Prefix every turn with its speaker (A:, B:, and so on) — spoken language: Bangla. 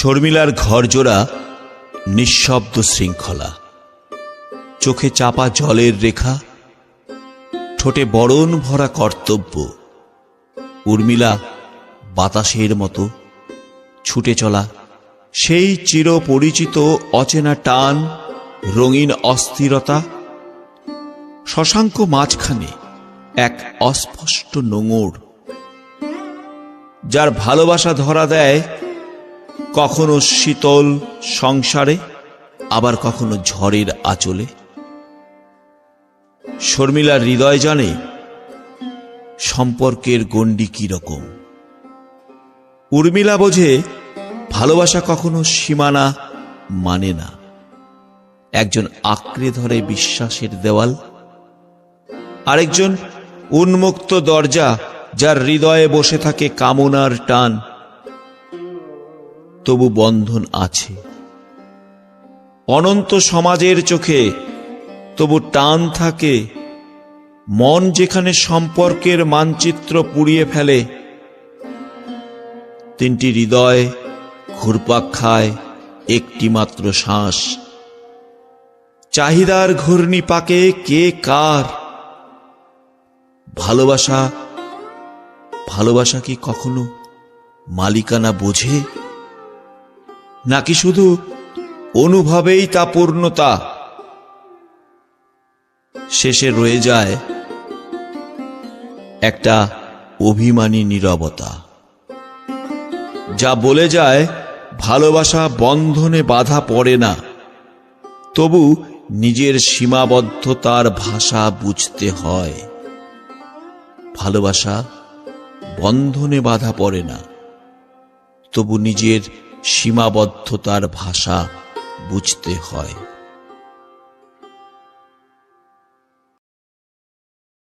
A: শর্মিলার ঘরজোড়া নিঃশব্দ শৃঙ্খলা। চোখে চাপা জলের রেখা, ঠোঁটে বরণ ভরা কর্তব্য। উর্মিলা বাতাসের মতো ছুটে চলা সেই চিরপরিচিত অচেনা টান, রঙিন অস্থিরতা, শশাঙ্ক মাঝখানে এক অস্পষ্ট নোঙর, যার ভালোবাসা ধরা দেয় কখনো শীতল সংসারে, আবার কখনো ঝড়ের আঁচলে। শর্মিলার হৃদয় জানে সম্পর্কের গণ্ডি রকম। উর্মিলা বোঝে ভালোবাসা কখনো সীমানা মানে না। একজন আঁকড়ে ধরে বিশ্বাসের দেওয়াল, আরেকজন উন্মুক্ত দরজা যার হৃদয়ে বসে থাকে কামনার টান। তবু বন্ধন আছে। অনন্ত সমাজের চোখে তবু টান থাকে, মন যেখানে সম্পর্কের মানচিত্র পুড়িয়ে ফেলে, তিনটি হৃদয় ঘুরপাক খায় একটি মাত্র শ্বাস। চাহিদার ঘূর্ণি পাকে কে কার? ভালোবাসা ভালোবাসা কি কখনো মালিকানা বোঝে? নাকি শুধু অনুভবেই তা পূর্ণতা? শেষে রয়ে যায় একটা অভিমানী নীরবতা। যা বলে যায়, ভালোবাসা বন্ধনে বাধা পড়ে না। তবু নিজের সীমাবদ্ধতার ভাষা বুঝতে হয়। ভালোবাসা বন্ধনে বাধা পড়ে না। তবু নিজের সীমাবদ্ধতার ভাষা বুঝতে হয়।